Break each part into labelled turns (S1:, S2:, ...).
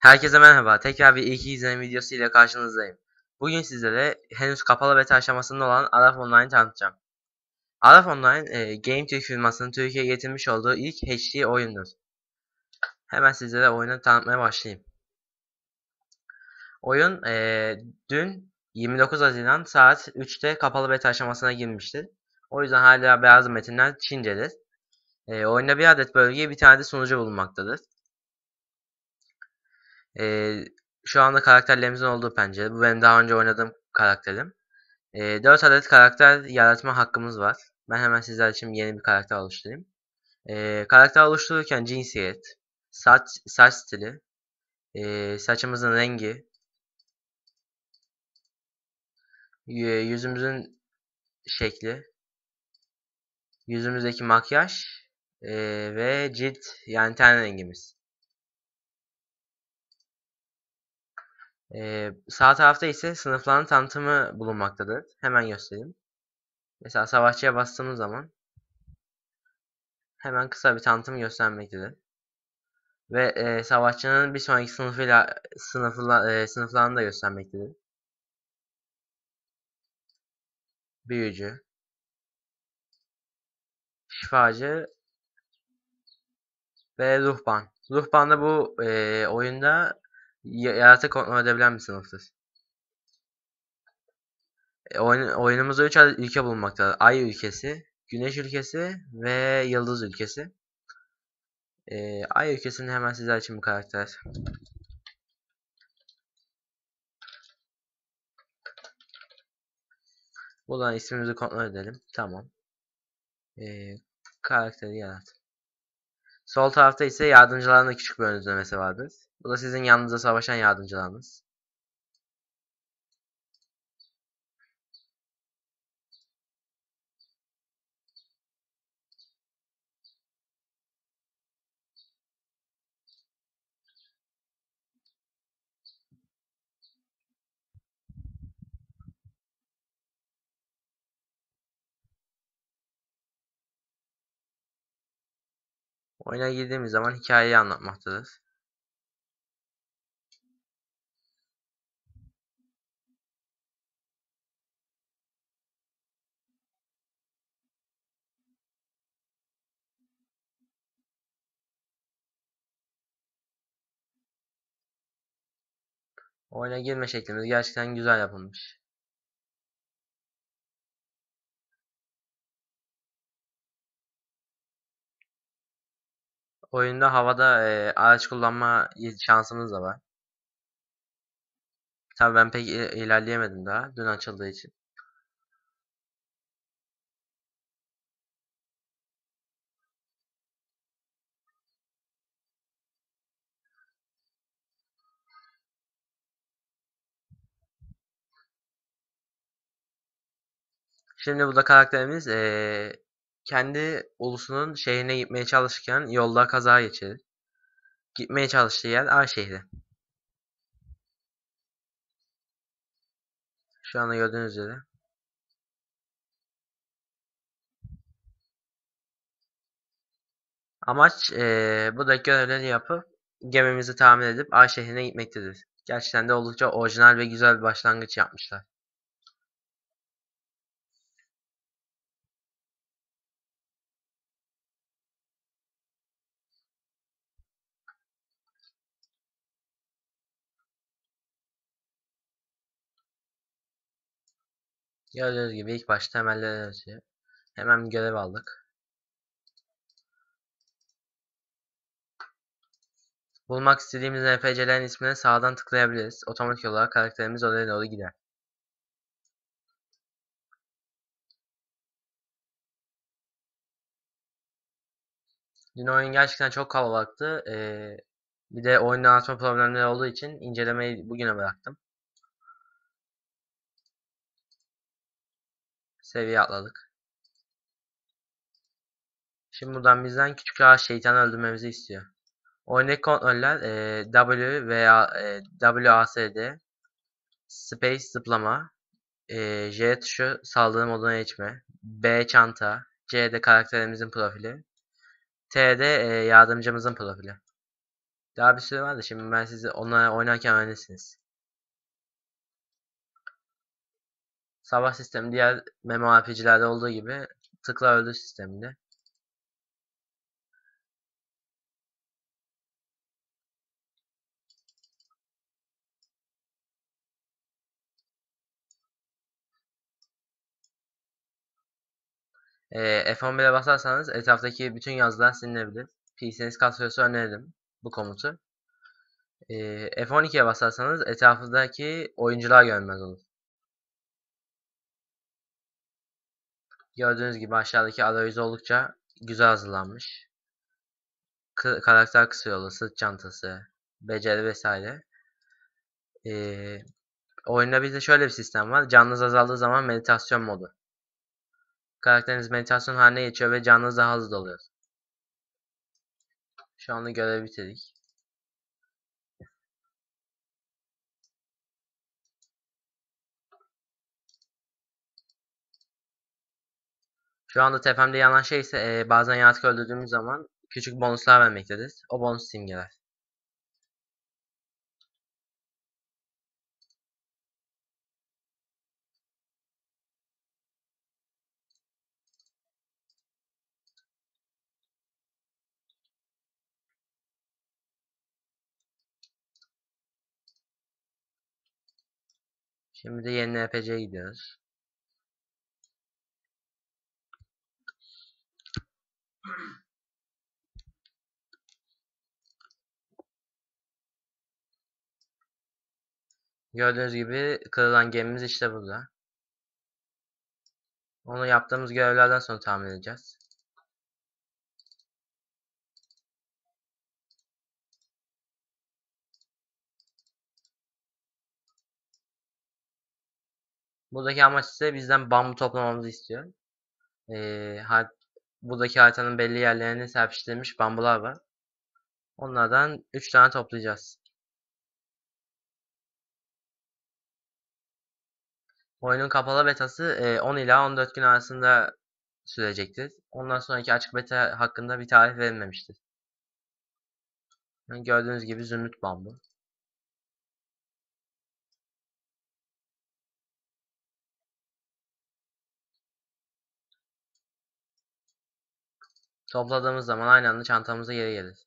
S1: Herkese merhaba. Tekrar bir ilk izleme videosu ile karşınızdayım. Bugün sizlere henüz kapalı beta aşamasında olan Araf Online tanıtacağım. Araf Online, e, Game Türk firmasının Türkiye'ye getirmiş olduğu ilk HD oyundur. Hemen sizlere oyunu tanıtmaya başlayayım. Oyun e, dün 29 Haziran saat 3'te kapalı beta aşamasına girmiştir. O yüzden hala bazı metinler Çincedir. E, oyunda bir adet bölgeye bir tane de sunucu bulunmaktadır. Ee, şu anda karakterlerimizin olduğu pencere. Bu benim daha önce oynadığım karakterim. Ee, 4 adet karakter yaratma hakkımız var. Ben hemen sizler için yeni bir karakter oluşturayım. Ee, karakter oluştururken cinsiyet, saç, saç stili, e, saçımızın rengi, yüzümüzün şekli, yüzümüzdeki makyaj e, ve cilt yani ten rengimiz. Ee, sağ tarafta ise sınıfların tanıtımı bulunmaktadır. Hemen göstereyim. Mesela savaşçıya bastığımız zaman hemen kısa bir tanıtım göstermektedir. Ve e, savaşçının bir sonraki sınıfıyla sınıfla, e, sınıflarını da göstermektedir. Büyücü, şifacı ve ruhban. Ruhban da bu e, oyunda yaratık kontrol edebilen bir sınıftır. E, oyun, oyunumuzda 3 adet ülke bulunmaktadır. Ay ülkesi, Güneş ülkesi ve Yıldız ülkesi. E, Ay ülkesinde hemen sizler için bir karakter. Buradan ismimizi kontrol edelim. Tamam. E, karakteri yarat. Sol tarafta ise yardımcıların küçük bir ön vardır. Bu da sizin yanınızda savaşan yardımcılarınız. Oyuna girdiğimiz zaman hikayeyi anlatmaktadır. Oyuna girme şeklimiz gerçekten güzel yapılmış. Oyunda havada e, araç kullanma şansımız da var. Tabii ben pek ilerleyemedim daha dün açıldığı için. Şimdi burada karakterimiz ee, kendi ulusunun şehrine gitmeye çalışırken yolda kaza geçirir. Gitmeye çalıştığı yer A şehri. Şu anda gördüğünüz üzere. Amaç ee, buradaki görevleri yapıp gemimizi tamir edip A şehrine gitmektedir. Gerçekten de oldukça orijinal ve güzel bir başlangıç yapmışlar. Gördüğünüz gibi ilk başta temelleri yazıyor. Hemen görev aldık. Bulmak istediğimiz NPC'lerin ismine sağdan tıklayabiliriz. Otomatik olarak karakterimiz oraya doğru gider. Dün oyun gerçekten çok kalabalıktı. Ee, bir de oyunda anlatma problemleri olduğu için incelemeyi bugüne bıraktım. Seviye atladık. Şimdi buradan bizden küçük ağaç şeytanı öldürmemizi istiyor. Oyundaki kontroller e, W veya e, WASD Space zıplama e, J tuşu saldırı moduna geçme B çanta C'de karakterimizin profili T'de e, yardımcımızın profili Daha bir süre var da şimdi ben sizi onlara oynarken öğrenirsiniz. Sabah sistemi diğer MMORPG'lerde olduğu gibi tıkla öldür sisteminde. Ee, F11'e basarsanız etraftaki bütün yazılar silinebilir. PC'niz kasıyorsa öneririm bu komutu. Ee, F12'ye basarsanız etrafındaki oyuncular görünmez olur. Gördüğünüz gibi aşağıdaki arayüz oldukça güzel hazırlanmış. K karakter kısa yolu, sırt çantası, beceri vesaire. Ee, oyunda bir şöyle bir sistem var. Canınız azaldığı zaman meditasyon modu. Karakteriniz meditasyon haline geçiyor ve canınız daha hızlı doluyor. Şu anda görevi bitirdik. Şu anda tepemde yanan şey ise e, bazen yaratık öldürdüğümüz zaman küçük bonuslar vermektedir. O bonus simgeler. Şimdi de yeni NPC'ye gidiyoruz. Gördüğünüz gibi kırılan gemimiz işte burada. Onu yaptığımız görevlerden sonra tahmin edeceğiz. Buradaki amaç ise bizden bambu toplamamızı istiyor. Ee, buradaki haritanın belli yerlerine serpiştirilmiş bambular var. Onlardan 3 tane toplayacağız. Oyunun kapalı betası 10 ila 14 gün arasında sürecektir. Ondan sonraki açık beta hakkında bir tarih verilmemiştir. Gördüğünüz gibi zümrüt bambu. Topladığımız zaman aynı anda çantamıza geri gelir.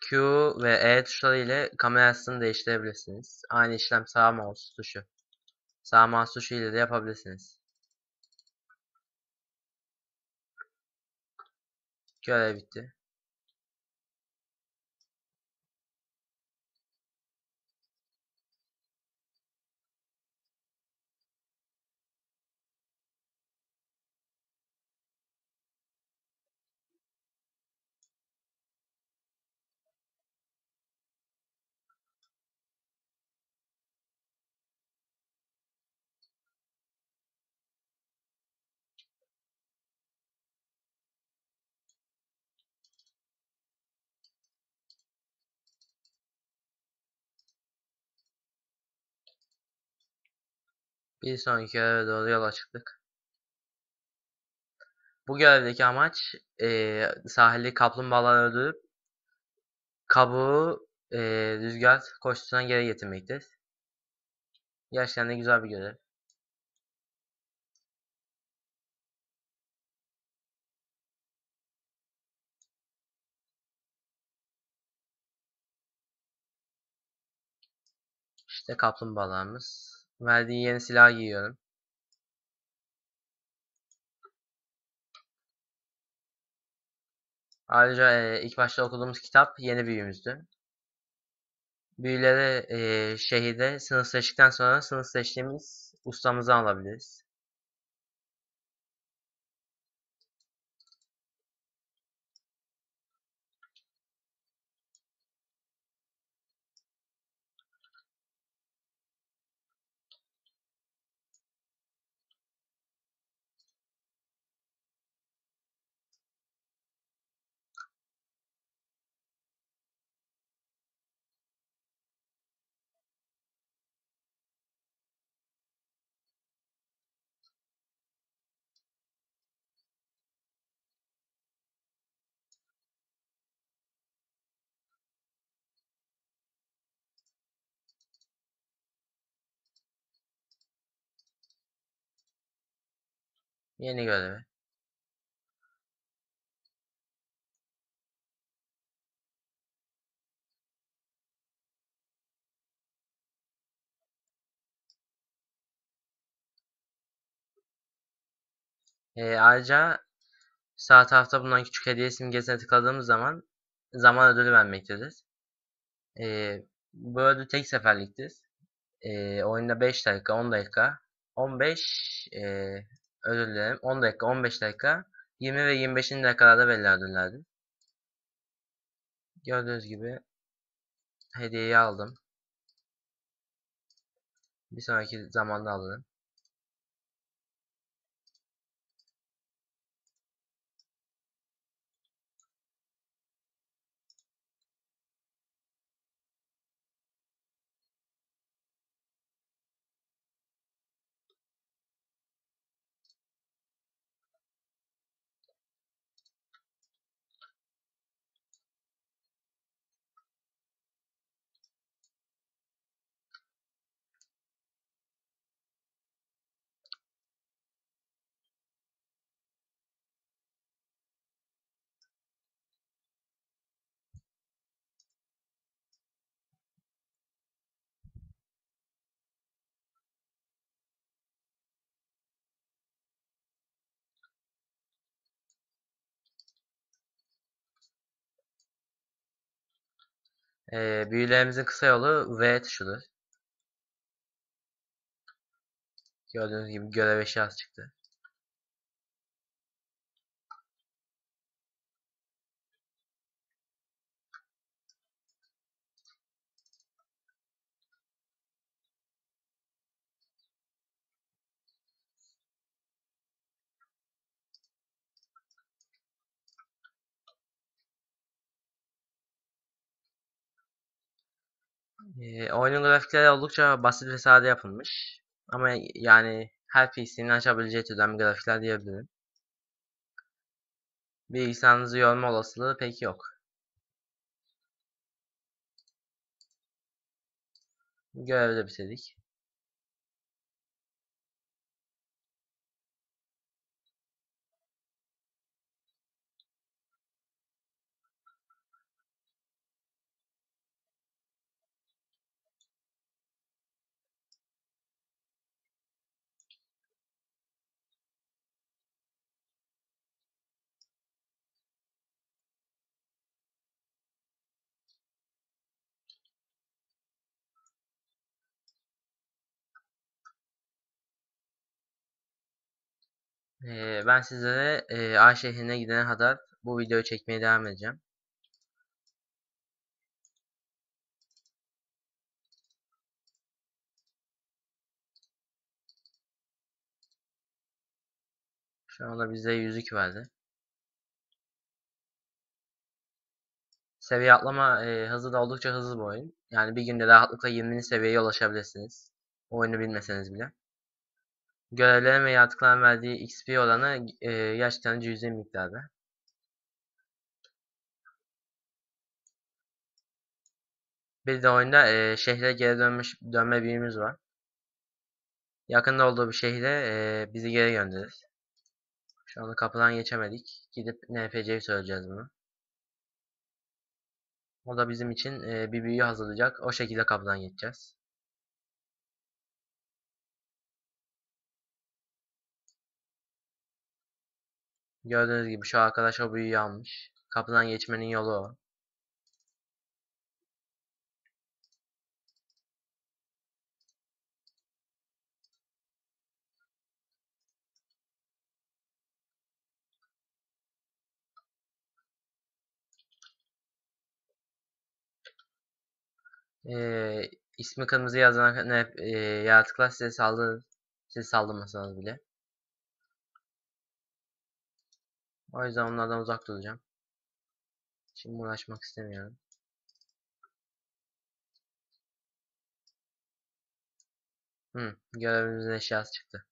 S1: Q ve E tuşları ile kamera açısını değiştirebilirsiniz. Aynı işlem sağ mouse tuşu. Sağ mouse tuşu ile de yapabilirsiniz. Görev bitti. Bir sonraki göreve doğru yola çıktık. Bu görevdeki amaç e, sahilde kaplumbağaları öldürüp kabuğu e, rüzgar koşusuna geri getirmektir. Gerçekten de güzel bir görev. İşte kaplumbağalarımız. Verdiği yeni silah giyiyorum. Ayrıca e, ilk başta okuduğumuz kitap yeni büyümüzdü. Büyüleri e, şehirde sınıf seçtikten sonra sınıf seçtiğimiz ustamızı alabiliriz. Yeni görevi. Ee, ayrıca sağ tarafta bulunan küçük hediye simgesine tıkladığımız zaman zaman ödülü vermektedir. Ee, bu ödül tek seferliktir. Ee, oyunda 5 dakika, 10 dakika, 15 e, özür dilerim 10 dakika, 15 dakika, 20 ve 25. dakikalarda belli ödüllerdir. Gördüğünüz gibi hediyeyi aldım. Bir sonraki zamanda alırım. Ee, büyülerimizin kısa yolu V tuşudur. Gördüğünüz gibi görev eşyası çıktı. Ee, oyunun grafikleri oldukça basit ve sade yapılmış. Ama yani her PC'nin açabileceği türden bir grafikler diyebilirim. Bilgisayarınızı yorma olasılığı pek yok. Görevi de bitirdik. Ben sizlere e, A şehrine gidene kadar bu videoyu çekmeye devam edeceğim. Şu anda bize yüzük verdi. Seviye atlama hızı da oldukça hızlı bir oyun. Yani bir günde rahatlıkla 20. seviyeye ulaşabilirsiniz. Oyunu bilmeseniz bile. Görevlerin ve yaratıkların verdiği XP oranı e, gerçekten cüzi miktarda. Bir de oyunda e, şehre geri dönmüş dönme büyümüz var. Yakında olduğu bir şehre e, bizi geri gönderir. Şu anda kapıdan geçemedik. Gidip NPC'yi söyleyeceğiz bunu. O da bizim için e, bir büyü hazırlayacak. O şekilde kapıdan geçeceğiz. Gördüğünüz gibi şu arkadaş o büyüyü almış. Kapıdan geçmenin yolu o. e, ismi kırmızı yazan e, yaratıklar size saldırır. Size saldırmasanız bile. O yüzden onlardan uzak duracağım. Şimdi uğraşmak istemiyorum. Hı, görevimizin eşyası çıktı.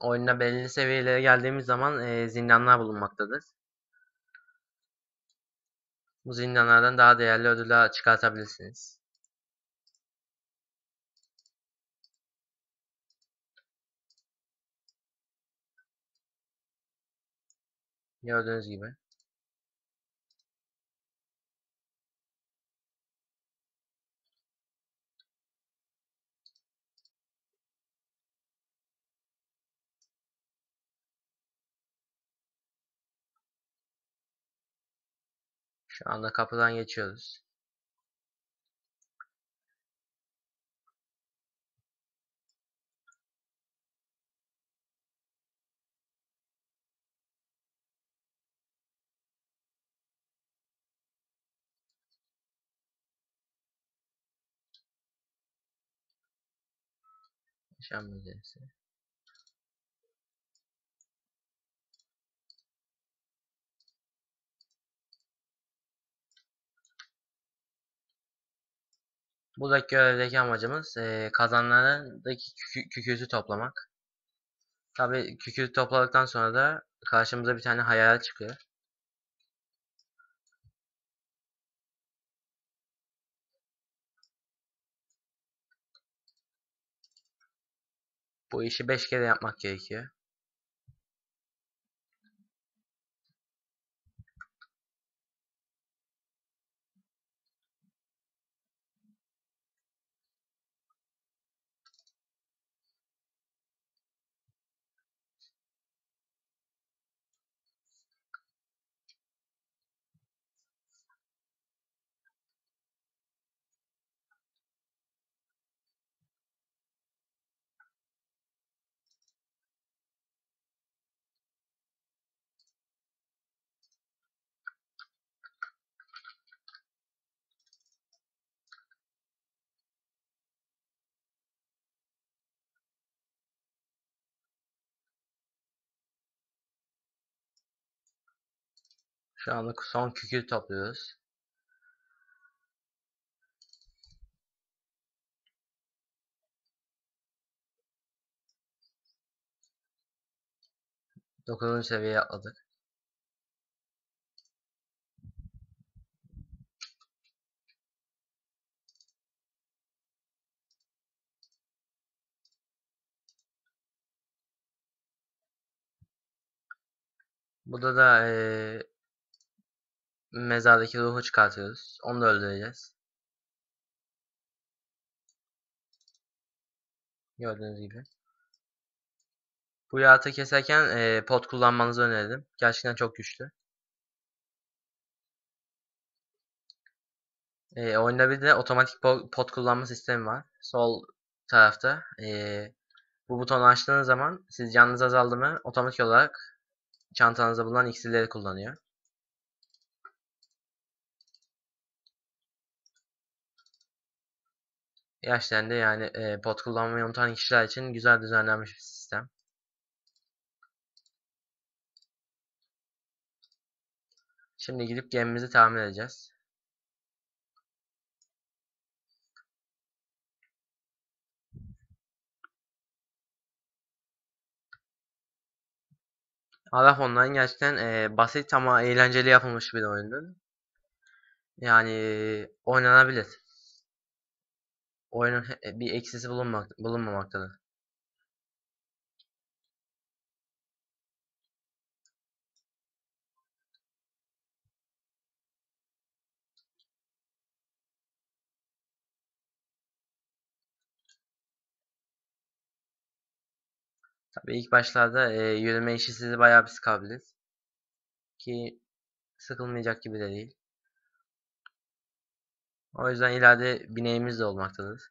S1: Oyunda belirli seviyelere geldiğimiz zaman e, zindanlar bulunmaktadır. Bu zindanlardan daha değerli ödüller çıkartabilirsiniz. Gördüğünüz gibi. Şu anda kapıdan geçiyoruz. Yaşam müzesi. Buradaki görevdeki amacımız e, kazanlardaki kükü, kükürtü toplamak. Tabi kükürtü topladıktan sonra da karşımıza bir tane hayalet çıkıyor. Bu işi 5 kere yapmak gerekiyor. Şu anlık son kükürt topluyoruz. Dokuzuncu seviyeye atladık. Burada da ee, mezardaki ruhu çıkartıyoruz. Onu da öldüreceğiz. Gördüğünüz gibi. Bu yaratığı keserken e, pot kullanmanızı öneririm. Gerçekten çok güçlü. E, oyunda bir de otomatik pot kullanma sistemi var. Sol tarafta. E, bu butonu açtığınız zaman siz canınız azaldı mı otomatik olarak çantanızda bulunan iksirleri kullanıyor. Gerçekten de yani e, pot kullanmayı unutan kişiler için güzel düzenlenmiş bir sistem. Şimdi gidip gemimizi tamir edeceğiz. Araf Online gerçekten e, basit ama eğlenceli yapılmış bir oyundu. Yani oynanabilir. Oyunun bir eksisi bulunmak, bulunmamaktadır. Tabii ilk başlarda e, yürüme işi sizi bayağı bir sıkabilir. Ki sıkılmayacak gibi de değil. O yüzden ileride bineğimiz de olmaktadır.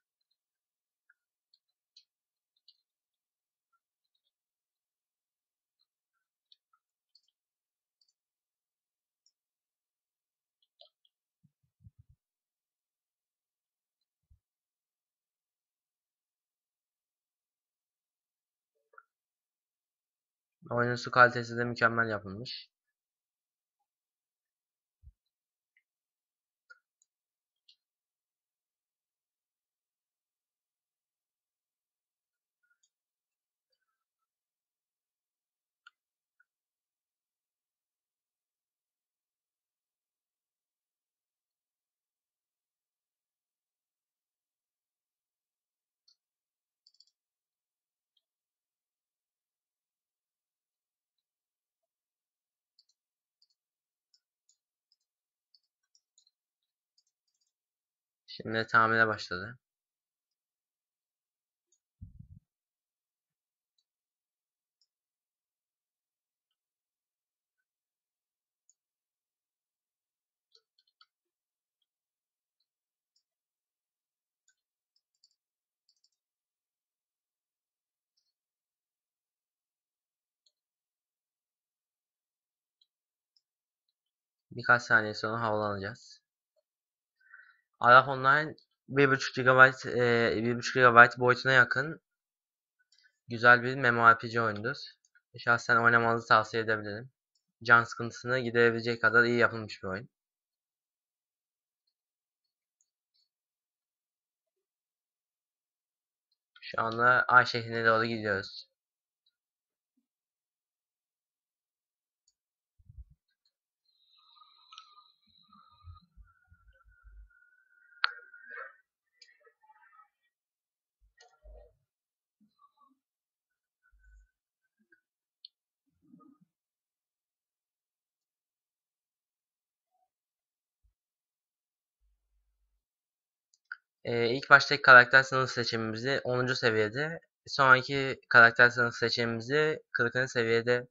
S1: Oyunun su kalitesi de mükemmel yapılmış. Şimdi tamire başladı. Birkaç saniye sonra havalanacağız. Araf Online 1.5 GB e, 1.5 GB boyutuna yakın güzel bir MMORPG oyundur. Şahsen oynamanızı tavsiye edebilirim. Can sıkıntısını giderebilecek kadar iyi yapılmış bir oyun. Şu anda Ay şehrine doğru gidiyoruz. Ee, ilk baştaki karakter sınıf seçimimizi 10. seviyede, sonraki karakter sınıf seçimimizi 40. seviyede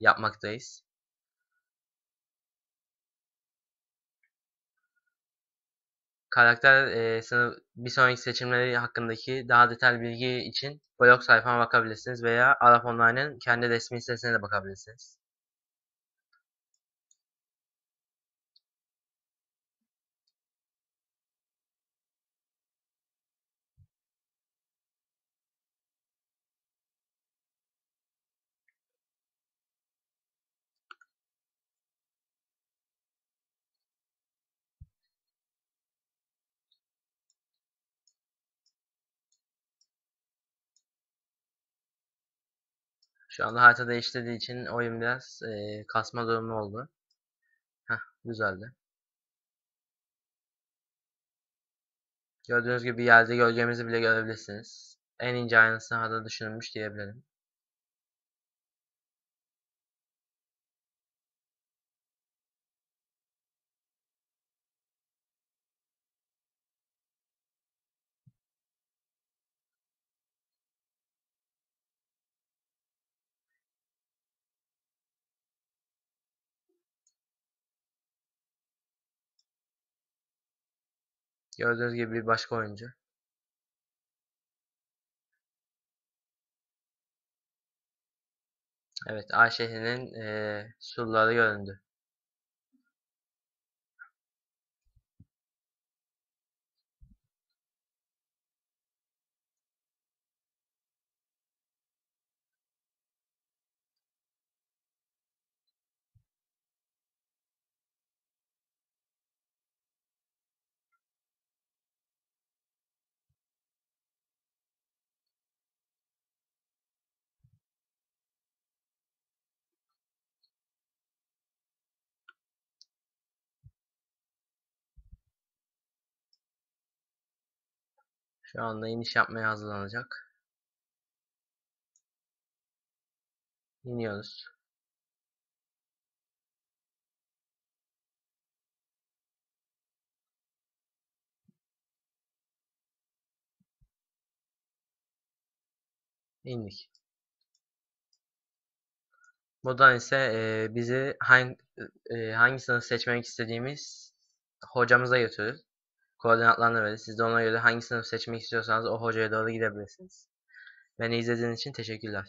S1: yapmaktayız. Karakter e, sınıf, bir sonraki seçimleri hakkındaki daha detaylı bilgi için blog sayfama bakabilirsiniz veya Arap Online'ın kendi resmi sitesine de bakabilirsiniz. Şu anda harita değiştirdiği için oyun biraz e, kasma durumu oldu. Heh, güzeldi. Gördüğünüz gibi yerde gölgemizi bile görebilirsiniz. En ince ayrıntısına kadar düşünülmüş diyebilirim. Gördüğünüz gibi bir başka oyuncu. Evet, A şehrinin e, surları göründü. Şu anda iniş yapmaya hazırlanacak. İniyoruz. İndik. Buradan ise e, bizi hangi, e, hangisini seçmek istediğimiz hocamıza götürür. Koordinatlarını verir. Siz de ona göre hangi sınıf seçmek istiyorsanız o hocaya doğru gidebilirsiniz. Beni izlediğiniz için teşekkürler.